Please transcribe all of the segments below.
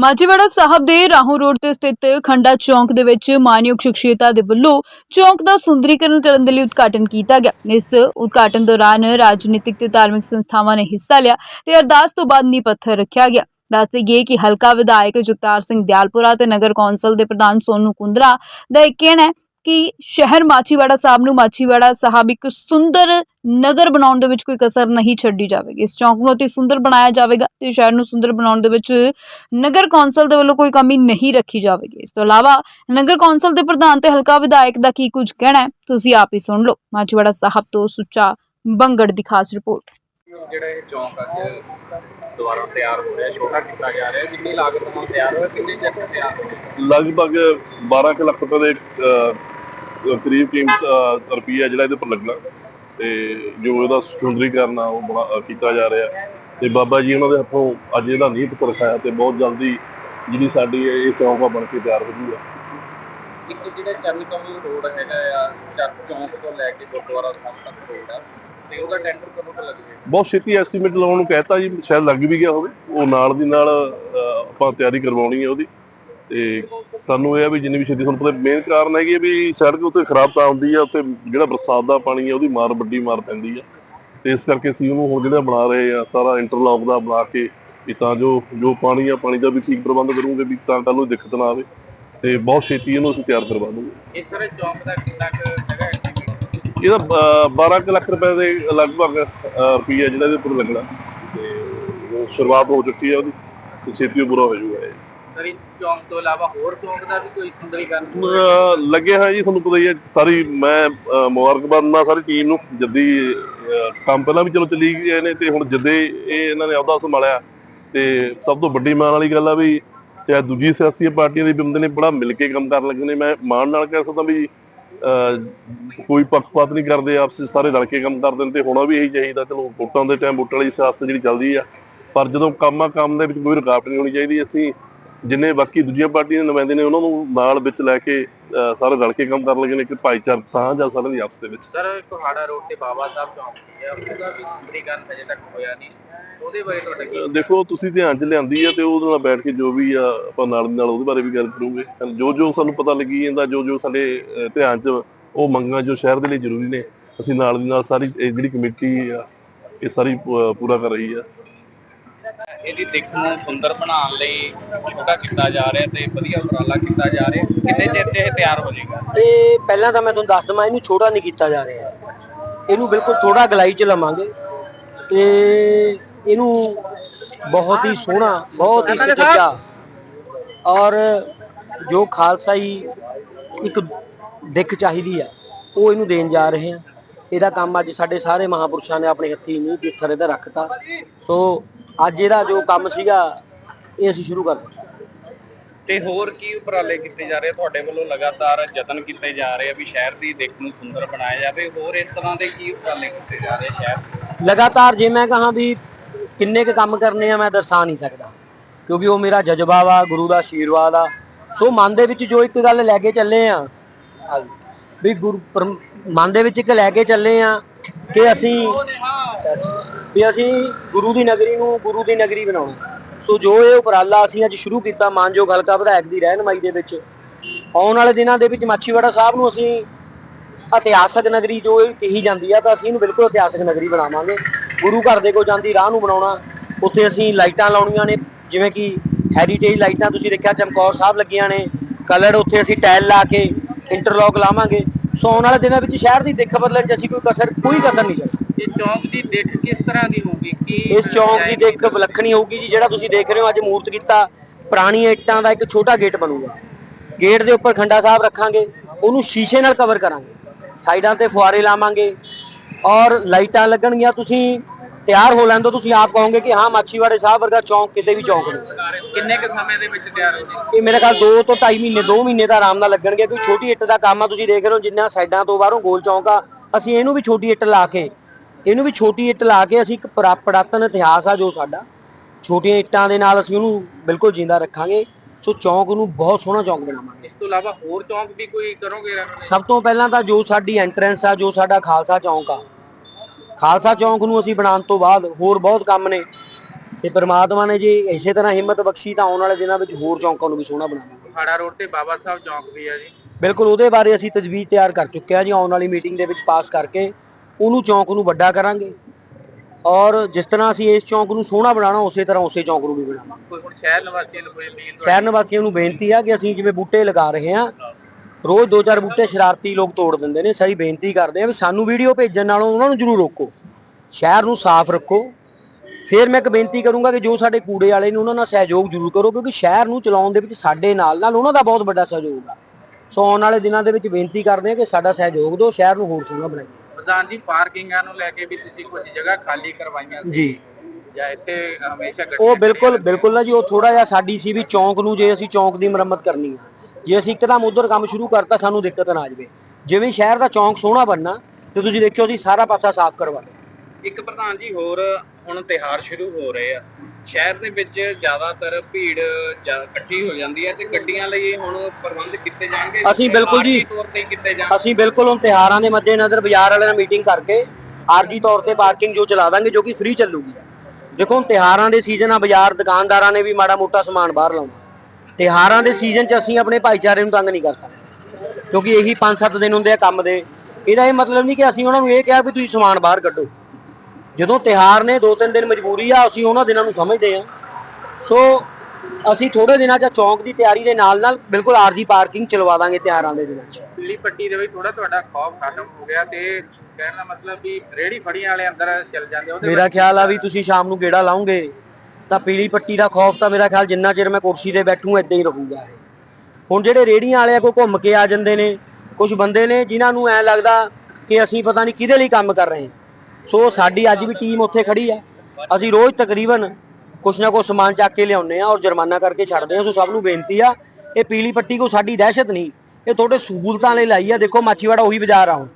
ਮਾਝੀਵਾੜਾ ਸਾਹਿਬ ਦੇ ਰਾਹੋਂ ਰੋਡ ਤੇ ਸਥਿਤ ਖੰਡਾ ਚੌਂਕ ਦੇ ਵਿੱਚ ਮਾਨਯੋਗ ਸ਼ਖਸੀਅਤਾਂ ਦੇ ਵੱਲੋਂ ਚੌਂਕ ਦਾ ਸੁੰਦਰੀਕਰਨ ਕਰਨ ਦੇ ਲਈ ਉਦਘਾਟਨ ਕੀਤਾ ਗਿਆ। ਇਸ ਉਦਘਾਟਨ ਦੌਰਾਨ ਰਾਜਨੀਤਿਕ ਤੇ ਧਾਰਮਿਕ ਸੰਸਥਾਵਾਂ ਨੇ ਹਿੱਸਾ ਲਿਆ ਤੇ ਅਰਦਾਸ ਤੋਂ ਬਾਅਦ ਨੀਂਹ ਪੱਥਰ ਰੱਖਿਆ ਗਿਆ। ਦੱਸ ਦੇਈਏ ਕਿ ਹਲਕਾ ਵਿਧਾਇਕ ਜਗਤਾਰ ਸਿੰਘ ਦਿਆਲਪੁਰਾ ਤੇ ਨਗਰ ਕੌਂਸਲ ਦੇ ਪ੍ਰਧਾਨ ਸੋਨੂ ਕੁੰਦਰਾ ਦਾ ਇਹ ਕਹਿਣਾ ਹੈ ਕਿ ਸ਼ਹਿਰ ਮਾਚੀਵਾੜਾ ਸਾਹਿਬ ਨੂੰ ਮਾਚੀਵਾੜਾ ਸਾਹਿਬ ਇੱਕ ਸੁੰਦਰ ਨਗਰ ਬਣਾਉਣ ਦੇ ਵਿੱਚ ਕੋਈ ਕਸਰ ਨਹੀਂ ਛੱਡੀ ਜਾਵੇਗੀ। ਇਸ ਚੌਂਕ ਨੂੰ ਅਤੀ ਸੁੰਦਰ ਬਣਾਇਆ ਜਾਵੇਗਾ ਤੇ ਸ਼ਹਿਰ ਨੂੰ ਸੁੰਦਰ ਬਣਾਉਣ ਦੇ ਵਿੱਚ ਨਗਰ ਕੌਂਸਲ ਦੇ ਵੱਲੋਂ ਕੋਈ ਕਮੀ ਨਹੀਂ ਰੱਖੀ ਜਾਵੇਗੀ। ਇਸ ਤੋਂ ਇਲਾਵਾ ਨਗਰ ਕੌਂਸਲ ਦੇ ਪ੍ਰਧਾਨ ਤੇ ਹਲਕਾ ਵਿਧਾਇਕ ਦਾ ਕੀ ਕੁਝ ਕਹਿਣਾ ਹੈ ਤੁਸੀਂ ਆਪ ਹੀ ਸੁਣ ਲਓ। ਮਾਚੀਵਾੜਾ ਸਾਹਿਬ ਤੋਂ ਸੁੱਚਾ ਬੰਗੜ ਦੀ ਖਾਸ ਰਿਪੋਰਟ। ਜਿਹੜਾ ਇਹ ਚੌਂਕ ਅੱਜ ਦੁਬਾਰਾ ਤਿਆਰ ਹੋ ਰਿਹਾ ਛੋਟਾ ਕੀਤਾ ਜਾ ਰਿਹਾ ਜਿੰਨੀ ਲਾਗਤ ਨਾਲ ਤਿਆਰ ਹੋਇਆ ਕਿੰਨੇ ਚਿਰ ਤੋਂ ਤਿਆਰ ਹੋ ਰਿਹਾ? ਲਗਭਗ 12 ਕੁ ਲੱਖ ਰੁਪਏ ਦੇ ਅਹ, ਕਰੀਬ ਕੀਮਤ ਰੁਪਈਆ ਜਿਹੜਾ ਇਹਦੇ ਉੱਪਰ ਲੱਗਣਾ। ਤੇ ਜੋ ਇਹਦਾ ਸੁੰਦਰੀਕਰਨ ਆ ਉਹ ਅਹ, ਕੀਤਾ ਜਾ ਰਿਹਾ। ਤੇ ਬਾਬਾ ਜੀ ਉਹਨਾਂ ਦੇ ਹੱਥੋਂ ਅੱਜ ਇਹਦਾ ਨੀਂਹ ਪੱਥਰ ਰਖਾਇਆ ਤੇ ਬਹੁਤ ਜਲਦੀ ਜਿਹੜੀ ਸਾਡੀ ਇਹ ਚੌਂਕ ਬਣ ਕੇ ਤਿਆਰ ਹੋ ਜੂਗਾ। ਇੱਕ ਜਿਹੜਾ ਚਰਨ ਕਮਲ ਰੋਡ ਹੈਗਾ ਆ ਚੱਕ ਚੌਂਕ ਤੋਂ ਲੈ ਕੇ ਗੁਰਦੁਆਰਾ ਸਾਹਿਬ ਤੱਕ ਰੋਡ ਆ ਤੇ ਉਹਦਾ ਟੈਂਡਰ ਕਦੋਂ ਤੱਕ ਲੱਗ ਜਾਏਗਾ ਬਹੁਤ ਛੇਤੀ ਐਸਟੀਮੇਟ ਲਾਉਣ ਨੂੰ ਕਹਿਤਾ ਜੀ ਸ਼ਾਇਦ ਲੱਗ ਵੀ ਗਿਆ ਹੋਵੇ। ਉਹ ਨਾਲ ਦੀ ਨਾਲ ਆਪਾਂ ਤਿਆਰੀ ਕਰਵਾਉਣੀ ਹੈ ਉਹਦੀ। ਤੇ ਸਾਨੂੰ ਇਹ ਆ ਵੀ ਜਿੰਨੀ ਵੀ ਛੇਤੀ ਤੁਹਾਨੂੰ ਪਤਾ ਮੇਨ ਕਾਰਨ ਹੈਗੀ ਹੈ ਵੀ ਸੜਕ ਉੱਤੇ ਖਰਾਬ ਤਾਂ ਹੁੰਦੀ ਆ ਉੱਥੇ ਜਿਹੜਾ ਬਰਸਾਤ ਦਾ ਪਾਣੀ ਹੈ ਉਹਦੀ ਮਾਰ ਵੱਡੀ ਮਾਰ ਪੈਂਦੀ ਆ। ਤੇ ਇਸ ਕਰਕੇ ਅਸੀਂ ਉਹਨੂੰ ਹੁਣ ਜਿਹੜਾ ਬਣਾ ਰਹੇ ਆ ਸਾਰਾ ਇੰਟਰਲੌਕ ਦਾ ਬਣਾ ਕੇ ਵੀ ਤਾਂ ਜੋ ਜੋ ਪਾਣੀ ਆ ਪਾਣੀ ਦਾ ਵੀ ਠੀਕ ਪ੍ਰਬੰਧ ਕਰੂਗੇ ਵੀ ਤਾਂ ਕੱਲ ਨੂੰ ਦਿੱਕਤ ਨਾ ਆਵੇ। ਤੇ ਬਹੁਤ ਛੇਤੀ ਇਹਨੂੰ ਅਸੀਂ ਤਿਆਰ ਕਰਵਾ ਦੂੰਗੇ। ਇਸ ਸਾਰੇ ਚੌਂਕ ਦਾ ਕਿੰਨਾ ਕੁ ਹੈਗਾ? ਇਹਦਾ ਅਹ, 12 ਕੁ ਲੱਖ ਰੁਪਏ ਦੇ ਲਗਭਗ ਰੁਪਈਆ ਜਿਹੜਾ ਇਹਦੇ ਉੱਪਰ ਲੱਗਣਾ। ਤੇ ਉਹ ਸ਼ੁਰੂਆਤ ਹੋ ਚੁੱਕੀ ਹੈ ਉਹਦੀ ਤੇ ਛੇਤੀ ਪੂਰਾ ਹੋ ਜਾਊਗਾ ਇਹ ਚੌਂਕ ਤੋਂ ਇਲਾਵਾ ਹੋਰ ਚੌਂਕ ਦਾ ਵੀ ਕੋਈ ਸੁੰਦਰੀਕਰਨ ਲੱਗੇ ਹਾਂ ਜੀ, ਤੁਹਾਨੂੰ ਪਤਾ ਹੀ ਹੈ, ਸਾਰੀ ਮੈਂ ਮੁਬਾਰਕਬਾਦ ਨਾਲ ਸਾਰੀ ਟੀਮ ਨੂੰ ਜੱਦੀ ਕੰਮ ਪਹਿਲਾਂ ਵੀ ਚਲੋ ਚੱਲੀ ਗਏ ਨੇ ਤੇ ਹੁਣ ਜੱਦੇ ਇਹ ਇਹਨਾਂ ਨੇ ਅਹੁਦਾ ਸੰਭਾਲਿਆ। ਤੇ ਸਭ ਤੋਂ ਵੱਡੀ ਮਾਣ ਵਾਲੀ ਗੱਲ ਆ ਵੀ ਚਾਹੇ ਦੂਜੀ ਸਿਆਸੀ ਪਾਰਟੀਆਂ ਦੇ ਬੰਦੇ ਨੇ ਬੜਾ ਮਿਲ ਕੇ ਕੰਮ ਕਰਨ ਲੱਗੇ ਨੇ। ਮੈਂ ਮਾਣ ਨਾਲ ਕਹਿ ਸਕਦਾ ਵੀ ਕੋਈ ਪੱਖਪਾਤ ਨਹੀਂ ਕਰਦੇ, ਆਪਸ ਵਿੱਚ ਸਾਰੇ ਰਲ ਕੇ ਕੰਮ ਕਰਦੇ ਨੇ ਤੇ ਹੋਣਾ ਵੀ ਇਹੀ ਚਾਹੀਦਾ। ਚਲੋ, ਵੋਟਾਂ ਦੇ ਟਾਈਮ ਵੋਟਾਂ ਵਾਲੀ ਸਿਆਸਤ ਜਿਹੜੀ ਚੱਲਦੀ ਆ, ਪਰ ਜਦੋਂ ਕੰਮ ਆ ਕੰਮ ਦੇ ਵਿੱਚ ਕੋਈ ਰੁਕਾਵਟ ਨਹੀਂ ਹੋਣੀ ਚਾਹੀਦੀ, ਅਸੀਂ ਜਿੰਨੇ ਬਾਕੀ ਦੂਜੀਆਂ ਪਾਰਟੀਆਂ ਦੇ ਨੁਮਾਇੰਦੇ ਨੇ ਉਹਨਾਂ ਨੂੰ ਨਾਲ ਵਿੱਚ ਲੈ ਕੇ ਸਾਰੇ ਰਲ ਕੇ ਕੰਮ ਕਰਨ ਲੱਗੇ ਨੇ ਕਿ ਭਾਈਚਾਰਕ ਸਾਂਝ ਆ ਸਾਰਿਆਂ ਦੀ ਆਪਸ ਦੇ ਵਿੱਚ। ਸਰ ਕੋਹਾੜਾ ਰੋਡ ਤੇ ਬਾਬਾ ਸਾਹਿਬ ਚੌਂਕ ਹੈ ਉਹਦਾ ਵੀ ਸੁੰਦਰੀਕਰਨ ਹਜੇ ਤੱਕ ਹੋਇਆ ਨਹੀਂ। ਉਹਦੇ ਬਾਰੇ ਤੁਹਾਡਾ ਕੀ ਦੇਖੋ ਤੁਸੀਂ ਧਿਆਨ 'ਚ ਲਿਆਂਦੀ ਆ ਤੇ ਉਹਦੇ ਨਾਲ ਬੈਠ ਕੇ ਜੋ ਵੀ ਆ ਆਪਾਂ ਨਾਲ ਦੀ ਨਾਲ ਉਹਦੇ ਬਾਰੇ ਵੀ ਗੱਲ ਕਰੂਗੇ। ਜੋ ਜੋ ਸਾਨੂੰ ਪਤਾ ਲੱਗੀ ਜਾਂਦਾ ਜੋ ਜੋ ਸਾਡੇ ਧਿਆਨ 'ਚ ਉਹ ਮੰਗਾਂ ਜੋ ਸ਼ਹਿਰ ਦੇ ਲਈ ਜ਼ਰੂਰੀ ਨੇ ਅਸੀਂ ਨਾਲ ਦੀ ਨਾਲ ਸਾਰੀ ਜਿਹੜੀ ਕਮੇਟੀ ਆ ਇਹ ਸਾਰੀ ਪੂਰਾ ਕਰ ਰਹੀ ਆ। ਇਹਦੀ ਦਿੱਖ ਨੂੰ ਸੁੰਦਰ ਬਣਾਉਣ ਲਈ ਛੋਟਾ ਕੀਤਾ ਜਾ ਰਿਹਾ ਤੇ ਵਧੀਆ ਉਪਰਾਲਾ ਕੀਤਾ ਜਾ ਰਿਹਾ। ਕਿੰਨੇ ਚਿਰ 'ਚ ਇਹ ਤਿਆਰ ਹੋ ਜਾਏਗਾ? ਇਹ ਪਹਿਲਾਂ ਤਾਂ ਮੈਂ ਤੁਹਾਨੂੰ ਦੱਸ ਦਵਾਂ ਇਹਨੂੰ ਛੋਟਾ ਨਹੀਂ ਕੀਤਾ ਜਾ ਰਿਹਾ। ਇਹਨੂੰ ਬਿਲਕੁਲ ਥੋੜਾ ਗਲਾਈ ਚ ਲਵਾਂਗੇ ਤੇ ਇਹਨੂੰ ਬਹੁਤ ਹੀ ਸੋਹਣਾ ਬਹੁਤ ਹੀ ਸੁਚੱਜਾ ਔਰ ਜੋ ਖਾਲਸਾਈ ਇੱਕ ਦਿੱਖ ਚਾਹੀਦੀ ਆ ਉਹ ਇਹਨੂੰ ਦੇਣ ਜਾ ਰਹੇ ਆ। ਇਹਦਾ ਕੰਮ ਅੱਜ ਸਾਡੇ ਸਾਰੇ ਮਹਾਪੁਰਸ਼ਾਂ ਨੇ ਆਪਣੇ ਹੱਥੀ ਨਹੀਂ ਜਿਸ ਸਾਰੇ ਦਾ ਰੱਖਤਾ। ਸੋ ਅੱਜ ਇਹਦਾ ਜੋ ਕੰਮ ਸੀਗਾ ਇਹ ਅਸੀਂ ਸ਼ੁਰੂ ਕਰ ਦਿੱਤਾ। ਤੇ ਹੋਰ ਕੀ ਉਪਰਾਲੇ ਕੀਤੇ ਜਾ ਰਹੇ? ਤੁਹਾਡੇ ਵੱਲੋਂ ਲਗਾਤਾਰ ਯਤਨ ਕੀਤੇ ਜਾ ਰਹੇ ਆ ਵੀ ਸ਼ਹਿਰ ਦੀ ਦਿੱਖ ਨੂੰ ਸੁੰਦਰ ਬਣਾਇਆ ਜਾਵੇ। ਹੋਰ ਇਸ ਤਰ੍ਹਾਂ ਦੇ ਕੀ ਉਪਰਾਲੇ ਕੀਤੇ ਜਾ ਰਹੇ ਸ਼ਹਿਰ ਲਗਾਤਾਰ ਜੇ ਮੈਂ ਕਹਾਂ ਵੀ ਕਿੰਨੇ ਕੁ ਕੰਮ ਕਰਨੇ ਆ ਮੈਂ ਦਰਸਾ ਨਹੀਂ ਸਕਦਾ। ਕਿਉਂਕਿ ਉਹ ਮੇਰਾ ਜਜ਼ਬਾ ਵਾ ਗੁਰੂ ਦਾ ਆਸ਼ੀਰਵਾਦ ਆ। ਸੋ ਮਨ ਦੇ ਵਿੱਚ ਜੋ ਇੱਕ ਗੱਲ ਲੈ ਕੇ ਚੱਲੇ ਆ ਵੀ ਗੁਰੂ ਮਨ ਦੇ ਵਿੱਚ ਇੱਕ ਲੈ ਕੇ ਚੱਲੇ ਆ ਕਿ ਅਸੀਂ ਵੀ ਅਸੀਂ ਗੁਰੂ ਦੀ ਨਗਰੀ ਨੂੰ ਗੁਰੂ ਦੀ ਨਗਰੀ ਬਣਾਉਣਾ। ਸੋ ਜੋ ਇਹ ਉਪਰਾਲਾ ਅਸੀਂ ਅੱਜ ਸ਼ੁਰੂ ਕੀਤਾ ਮਾਨਯੋਗ ਹਲਕਾ ਵਿਧਾਇਕ ਦੀ ਰਹਿਨਮਾਈ ਦੇ ਵਿੱਚ, ਆਉਣ ਵਾਲੇ ਦਿਨਾਂ ਦੇ ਵਿੱਚ ਮਾਛੀਵਾੜਾ ਸਾਹਿਬ ਨੂੰ ਅਸੀਂ ਇਤਿਹਾਸਕ ਨਗਰੀ ਜੋ ਕਹੀ ਜਾਂਦੀ ਆ, ਤਾਂ ਅਸੀਂ ਇਹਨੂੰ ਬਿਲਕੁਲ ਇਤਿਹਾਸਕ ਨਗਰੀ ਬਣਾਵਾਂਗੇ। ਗੁਰੂ ਘਰ ਦੇ ਕੋਲ ਜਾਂਦੀ ਰਾਹ ਨੂੰ ਬਣਾਉਣਾ, ਉੱਥੇ ਅਸੀਂ ਲਾਈਟਾਂ ਲਾਉਣੀਆਂ ਨੇ, ਜਿਵੇਂ ਕਿ ਹੈਰੀਟੇਜ ਲਾਈਟਾਂ ਤੁਸੀਂ ਦੇਖਿਆ ਚਮਕੌਰ ਸਾਹਿਬ ਲੱਗੀਆਂ ਨੇ ਕਲਰ ਉੱਥੇ ਅਸੀਂ ਟਾਇਲ ਲਾ ਕੇ ਇੰਟਰਲੌਕ ਲਾਵਾਂਗੇ। ਸੋ ਆਉਣ ਵਾਲੇ ਦਿਨਾਂ ਵਿੱਚ ਸ਼ਹਿਰ ਦੀ ਦਿੱਖ ਬਦਲਣ 'ਚ ਅਸੀਂ ਕੋਈ ਕਸਰ ਕੋਈ ਕਸਰ ਨਹੀਂ ਛੱਡਾਂਗੇ ਇਹ ਚੌਂਕ ਦੀ ਦਿੱਖ ਕਿਸ ਤਰ੍ਹਾਂ ਦੀ ਹੋਊਗੀ? ਕੀ ਇਸ ਚੌਂਕ ਦੀ ਦਿੱਖ ਵਿਲੱਖਣੀ ਹੋਊਗੀ ਜੀ ਜਿਹੜਾ ਤੁਸੀਂ ਦੇਖ ਰਹੇ ਹੋ ਅੱਜ ਮੂਰਤ ਕੀਤਾ। ਪੁਰਾਣੀਆਂ ਇੱਟਾਂ ਦਾ ਇੱਕ ਛੋਟਾ ਗੇਟ ਬਣੂਗਾ। ਗੇਟ ਦੇ ਉੱਪਰ ਖੰਡਾ ਸਾਹਿਬ ਰੱਖਾਂਗੇ। ਉਹਨੂੰ ਸ਼ੀਸ਼ੇ ਨਾਲ ਕਵਰ ਕਰਾਂਗੇ। ਸਾਈਡਾਂ ਤੇ ਫੁਆਰੇ ਲਾਵਾਂਗੇ। ਔਰ ਲਾਈਟਾਂ ਲੱਗਣਗੀਆਂ। ਤੁਸੀਂ ਤਿਆਰ ਹੋ ਲੈਣ ਤੋਂ ਤੁਸੀਂ ਆਪ ਕਹੋਗੇ ਕਿ ਹਾਂ ਮਾਛੀਵਾੜੇ ਸਾਹਿਬ ਵਰਗਾ ਚੌਂਕ ਕਿਤੇ ਵੀ ਚੌਂਕ ਨਹੀਂ। ਕਿੰਨੇ ਕੁ ਸਮੇਂ ਦੇ ਵਿੱਚ ਤਿਆਰ ਹੋ ਜਾਏਗਾ ਇਹ ਮੇਰੇ ਖਿਆਲ 2 ਤੋਂ 2.5 ਮਹੀਨੇ 2 ਮਹੀਨੇ ਦਾ ਆਰਾਮ ਨਾਲ ਲੱਗਣਗੇ। ਕੋਈ ਛੋਟੀ ਇੱਟ ਦਾ ਕੰਮ ਆ ਤੁਸੀਂ ਦੇਖ ਰਹੇ ਹੋ ਜਿੰਨਾ ਸਾਈਡਾਂ ਤੋਂ ਬਾਹਰੋਂ ਗੋਲ ਚੌਂਕ ਆ। ਅਸੀਂ ਇਹਨੂੰ ਵੀ ਛੋਟੀ ਇੱਟ ਲਾ ਕੇ ਇਹਨੂੰ ਵੀ ਛੋਟੀ ਇੱਟ ਲਾ ਕੇ ਅਸੀਂ ਇੱਕ ਪੁਰਾ- ਪੁਰਾਤਨ ਇਤਿਹਾਸ ਆ ਜੋ ਸਾਡਾ ਛੋਟੀਆਂ ਇੱਟਾਂ ਦੇ ਨਾਲ ਅਸੀਂ ਉਹਨੂੰ ਬਿਲਕੁਲ ਜਿੰਦਾ ਰੱਖਾਂਗੇ। ਸੋ ਚੌਂਕ ਨੂੰ ਬਹੁਤ ਸੋਹਣਾ ਚੌਂਕ ਬਣਾਵਾਂਗੇ। ਇਸ ਤੋਂ ਇਲਾਵਾ ਹੋਰ ਚੌਂਕ ਵੀ ਕੋਈ ਕਰੋਗੇ? ਸਭ ਤੋਂ ਪਹਿਲਾਂ ਤਾਂ ਜੋ ਸਾਡੀ ਐਂਟਰੈਂਸ ਆ ਜੋ ਸਾਡਾ ਖਾਲਸਾ ਚੌਂਕ ਆ ਖਾਲਸਾ ਚੌਂਕ ਨੂੰ ਅਸੀਂ ਬਣਾਉਣ ਤੋਂ ਬਾਅਦ ਹੋਰ ਬਹੁਤ ਕੰਮ ਨੇ। ਤੇ ਪ੍ਰਮਾਤਮਾ ਨੇ ਜੀ ਇਸੇ ਤਰ੍ਹਾਂ ਹਿੰਮਤ ਬਖਸ਼ੀ ਤਾਂ ਆਉਣ ਵਾਲੇ ਦਿਨਾਂ ਵਿੱਚ ਹੋਰ ਚੌਂਕਾਂ ਨੂੰ ਵੀ ਸੋਹਣਾ ਬਣਾਵਾਂਗੇ। ਖਾੜਾ ਰੋਡ ਤੇ ਬਾਬਾ ਸਾਹਿਬ ਚੌਂਕ ਵੀ ਆ ਜੀ। ਬਿਲਕੁਲ ਉਹਦੇ ਬਾਰੇ ਅਸੀਂ ਤਜਵੀਜ਼ ਤਿਆਰ ਕਰ ਚੁੱਕੇ ਹਾਂ ਜੀ ਆਉਣ ਵਾਲੀ ਮੀਟਿੰਗ ਦੇ ਵਿੱਚ ਪਾਸ ਕਰਕੇ। ਉਹਨੂੰ ਚੌਂਕ ਨੂੰ ਵੱਡਾ ਕਰਾਂਗੇ। ਔਰ ਜਿਸ ਤਰ੍ਹਾਂ ਅਸੀਂ ਇਸ ਚੌਂਕ ਨੂੰ ਸੋਹਣਾ ਬਣਾਉਣਾ ਉਸੇ ਤਰ੍ਹਾਂ ਉਸੇ ਚੌਂਕ ਨੂੰ ਵੀ ਬਣਾਵਾਂਗੇ। ਕੋਈ ਹੁਣ ਸ਼ਹਿਰ ਨਿਵਾਸੀਆਂ ਨੂੰ ਕੋਈ ਅਪੀਲ ਸ਼ਹਿਰ ਨਿਵਾਸੀਆਂ ਨੂੰ ਬੇਨਤੀ ਆ ਕਿ ਅਸੀਂ ਜਿਵੇਂ ਬੂਟੇ ਲਗਾ ਰਹੇ ਹਾਂ ਰੋਜ਼ ਦੋ ਚਾਰ ਬੂਟੇ ਸ਼ਰਾਰਤੀ ਲੋਕ ਤੋੜ ਦਿੰਦੇ ਨੇ ਸਹੀ ਬੇਨਤੀ ਕਰਦੇ ਆ ਵੀ ਸਾਨੂੰ ਵੀਡੀਓ ਭੇਜਣ ਨਾਲੋਂ ਉਹਨਾਂ ਨੂੰ ਜ਼ਰੂਰ ਰੋਕੋ। ਸ਼ਹਿਰ ਨੂੰ ਸਾਫ਼ ਰੱਖੋ। ਫਿਰ ਮੈਂ ਇੱਕ ਬੇਨਤੀ ਕਰੂੰਗਾ ਕਿ ਜੋ ਸਾਡੇ ਕੂੜੇ ਵਾਲੇ ਨੇ ਉਹਨਾਂ ਨਾਲ ਸਹਿਯੋਗ ਜ਼ਰੂਰ ਕਰੋ ਕਿਉਂਕਿ ਸ਼ਹਿਰ ਨੂੰ ਚਲਾਉਣ ਦੇ ਵਿੱਚ ਸਾਡੇ ਨਾਲ ਨਾਲ ਉਹਨਾਂ ਦਾ ਬਹੁਤ ਵੱਡਾ ਸਹਿਯੋਗ ਆ। ਸੋ ਆਉਣ ਵਾਲੇ ਦਿਨਾਂ ਦੇ ਵਿੱਚ ਬੇਨਤੀ ਕਰਦੇ ਆ ਕਿ ਸਾਡਾ ਸਹਿਯੋਗ ਦਿਓ ਸ਼ਹਿਰ ਨੂੰ ਹੋਰ ਸੋਹਣਾ ਬਣਾਈਏ। ਪ੍ਰਧਾਨ ਜੀ ਪਾਰਕਿੰਗਾਂ ਨੂੰ ਲੈ ਕੇ ਵੀ ਤੁਸੀਂ ਕੁਝ ਜਗ੍ਹਾ ਖਾਲੀ ਕਰਵਾਈਆਂ ਸੀ ਜੀ। ਜਾਂ ਇੱਥੇ ਹਮੇਸ਼ਾ ਗੱਡੀਆਂ ਉਹ ਬਿਲਕੁਲ ਬਿਲਕੁਲ ਨਾ ਜੀ ਉਹ ਥੋੜਾ ਜਿਹਾ ਸਾਡੀ ਸੀ ਵੀ ਚੌਂਕ ਨੂੰ ਜੇ ਅਸੀਂ ਚੌਂਕ ਦੀ ਮੁਰੰਮਤ ਕਰਨੀ ਹੈ। ਜੇ ਅਸੀਂ ਇੱਕਦਮ ਉਧਰ ਕੰਮ ਸ਼ੁਰੂ ਕਰਤਾ ਸਾਨੂੰ ਦਿੱਕਤ ਨਾ ਆ ਜਾਵੇ। ਜਿਵੇਂ ਸ਼ਹਿਰ ਦਾ ਚੌਂਕ ਸੋਹਣਾ ਬਣਨਾ ਤੇ ਤੁਸੀਂ ਦੇਖਿਓ ਅਸੀਂ ਸਾਰਾ ਪਾਸਾ ਸਾਫ਼ ਕਰਵਾ ਲਿਆ। ਇੱਕ ਪ੍ਰਧਾਨ ਜੀ ਹੋਰ ਹੁਣ ਤਿਹਾਰ ਸ਼ੁਰੂ ਹੋ ਰਹੇ ਆ। ਸ਼ਹਿਰ ਦੇ ਵਿੱਚ ਜ਼ਿਆਦਾਤਰ ਭੀੜ ਇਕੱਠੀ ਹੋ ਜਾਂਦੀ ਹੈ ਤੇ ਗੱਡੀਆਂ ਲਈ ਹੁਣ ਪ੍ਰਬੰਧ ਕੀਤੇ ਜਾਣਗੇ। ਅਸੀਂ ਬਿਲਕੁਲ ਜੀ। ਤੌਰ ਤੇ ਕੀਤੇ ਅਸੀਂ ਬਿਲਕੁਲ ਹੁਣ ਤਿਹਾਰਾਂ ਦੇ ਮੱਦੇਨਜ਼ਰ ਬਾਜ਼ਾਰ ਵਾਲਿਆਂ ਨਾਲ ਮੀਟਿੰਗ ਕਰਕੇ ਆਰਜੀ ਤੌਰ ਤੇ ਪਾਰਕਿੰਗ ਜੋ ਚਲਾ ਦਾਂਗੇ ਜੋ ਕਿ ਫ੍ਰੀ ਚੱਲੂਗੀ। ਦੇਖੋ ਹੁਣ ਤਿਹਾਰਾਂ ਦੇ ਸੀਜ਼ਨ ਆ ਬਾਜ਼ਾਰ ਦੁਕਾਨਦਾਰਾਂ ਨੇ ਵੀ ਮਾੜਾ ਮੋਟਾ ਸਮਾਨ ਬਾਹਰ ਲਾਉਣਾ। ਤਿਹਾਰਾਂ ਦੇ ਸੀਜ਼ਨ 'ਚ ਅਸੀਂ ਆਪਣੇ ਭਾਈਚਾਰੇ ਨੂੰ ਤੰਗ ਨਹੀਂ ਕਰ ਸਕਦੇ। ਕਿਉਂਕਿ ਇਹੀ 5-7 ਦਿਨ ਹੁੰਦੇ ਆ ਕੰਮ ਦੇ। ਇਹਦਾ ਇਹ ਮਤਲਬ ਨਹੀਂ ਕਿ ਅਸੀਂ ਉਹਨਾਂ ਨੂੰ ਇਹ ਕਿਹਾ ਵੀ ਤੁਸੀਂ ਸਮਾਨ ਬਾਹਰ ਕੱਢੋ। ਜਦੋਂ ਤਿਹਾਰ ਨੇ 2-3 ਦਿਨ ਮਜਬੂਰੀ ਆ ਅਸੀਂ ਉਹਨਾਂ ਦਿਨਾਂ ਨੂੰ ਸਮਝਦੇ ਆ ਸੋ ਅਸੀਂ ਥੋੜੇ ਦਿਨਾਂ 'ਚ ਚੌਂਕ ਦੀ ਤਿਆਰੀ ਦੇ ਨਾਲ ਨਾਲ ਬਿਲਕੁਲ ਆਰਜੀ ਪਾਰਕਿੰਗ ਚਲਵਾ ਦਾਂਗੇ ਤਿਹਾਰਾਂ ਦੇ ਦਿਨਾਂ 'ਚ। ਦਿੱਲੀ ਪੱਟੀ ਦੇ ਵਿੱਚ ਥੋੜਾ ਤੁਹਾਡਾ ਖੌਫ ਖਤਮ ਹੋ ਗਿਆ ਤੇ ਕਹਿਣ ਦਾ ਮਤਲਬ ਵੀ ਰੇੜੀ ਫੜੀਆਂ ਵਾਲੇ ਅੰਦਰ ਚੱਲ ਜਾਂਦੇ ਉਹਦੇ ਮੇਰਾ ਖਿਆਲ ਆ ਵੀ ਤੁਸੀਂ ਸ਼ਾਮ ਨੂੰ ਗੇੜਾ ਲਾਉਂਗੇ। ਤਾਂ ਪੀਲੀ ਪੱਟੀ ਦਾ ਖੌਫ ਤਾਂ ਮੇਰਾ ਖਿਆਲ ਜਿੰਨਾ ਚਿਰ ਮੈਂ ਕੁਰਸੀ ਤੇ ਬੈਠੂ, ਏਦਾਂ ਹੀ ਰਹੂਗਾ ਹੁਣ ਜਿਹੜੇ ਰੇੜੀਆਂ ਵਾਲੇ ਆ ਕੋਈ ਘੁੰਮ ਕੇ ਆ ਜਾਂਦੇ ਨੇ ਕੁਝ ਬੰਦੇ ਨੇ ਜਿਨ੍ਹਾਂ ਨੂੰ ਐ ਲੱਗਦਾ ਕਿ ਅਸੀਂ ਪਤਾ ਨਹੀਂ ਕਿਹਦੇ ਲਈ ਕੰਮ ਕਰ ਰਹੇ ਸੋ ਸਾਡੀ ਅੱਜ ਵੀ ਟੀਮ ਉੱਥੇ ਖੜੀ ਆ। ਅਸੀਂ ਰੋਜ਼ ਤਕਰੀਬਨ ਕੁਛ ਨਾ ਕੁਛ ਸਮਾਨ ਚੱਕ ਕੇ ਲਿਆਉਂਦੇ ਆ ਔਰ ਜੁਰਮਾਨਾ ਕਰਕੇ ਛੱਡਦੇ ਆ ਸੋ ਸਭ ਨੂੰ ਬੇਨਤੀ ਆ, ਇਹ ਪੀਲੀ ਪੱਟੀ ਕੋ ਸਾਡੀ ਦਹਿਸ਼ਤ ਨਹੀਂ, ਇਹ ਤੁਹਾਡੇ ਸਹੂਲਤਾਂ ਲਈ ਲਾਈ ਆ। ਦੇਖੋ ਮਾਚੀਵਾੜਾ ਉਹੀ ਬਾਜ਼ਾਰ ਆ ਹੁਣ।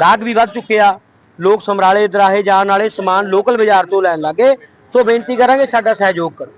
ਗਾਹਕ ਵੀ ਵੱਧ ਚੁੱਕੇ ਆ। ਲੋਕ ਸਮਰਾਲੇ, ਦਰਾਹੇ ਜਾਣ ਵਾਲੇ ਸਮਾਨ ਲੋਕਲ ਬਾਜ਼ਾਰ ਤੋਂ ਲੈਣ ਲੱਗੇ ਸੋ ਬੇਨਤੀ ਕਰਾਂਗੇ ਸਾਡਾ ਸਹਿਯੋਗ ਕਰੋ।